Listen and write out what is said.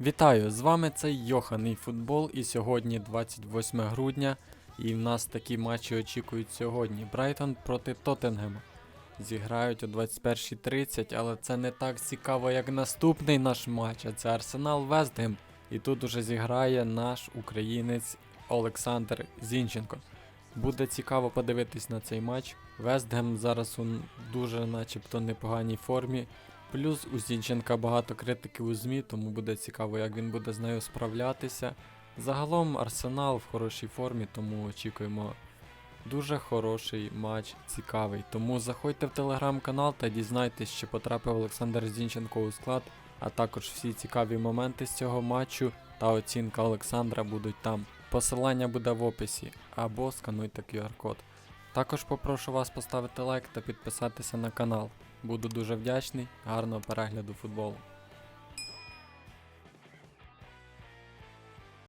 Вітаю! З вами цей Йоханий футбол і сьогодні 28 грудня. І в нас такі матчі очікують сьогодні. Брайтон проти Тоттенгема. Зіграють о 21.30, але це не так цікаво, як наступний наш матч, а це Арсенал Вестгем. І тут уже зіграє наш українець Олександр Зінченко. Буде цікаво подивитись на цей матч. Вестгем зараз у дуже начебто непоганій формі. Плюс у Зінченка багато критики у ЗМІ, тому буде цікаво, як він буде з нею справлятися. Загалом Арсенал в хорошій формі, тому очікуємо дуже хороший матч, цікавий. Тому заходьте в телеграм-канал та дізнайтесь, чи потрапив Олександр Зінченко у склад, а також всі цікаві моменти з цього матчу та оцінка Олександра будуть там. Посилання буде в описі або скануйте QR-код. Також попрошу вас поставити лайк та підписатися на канал. Буду дуже вдячний. Гарного перегляду футболу.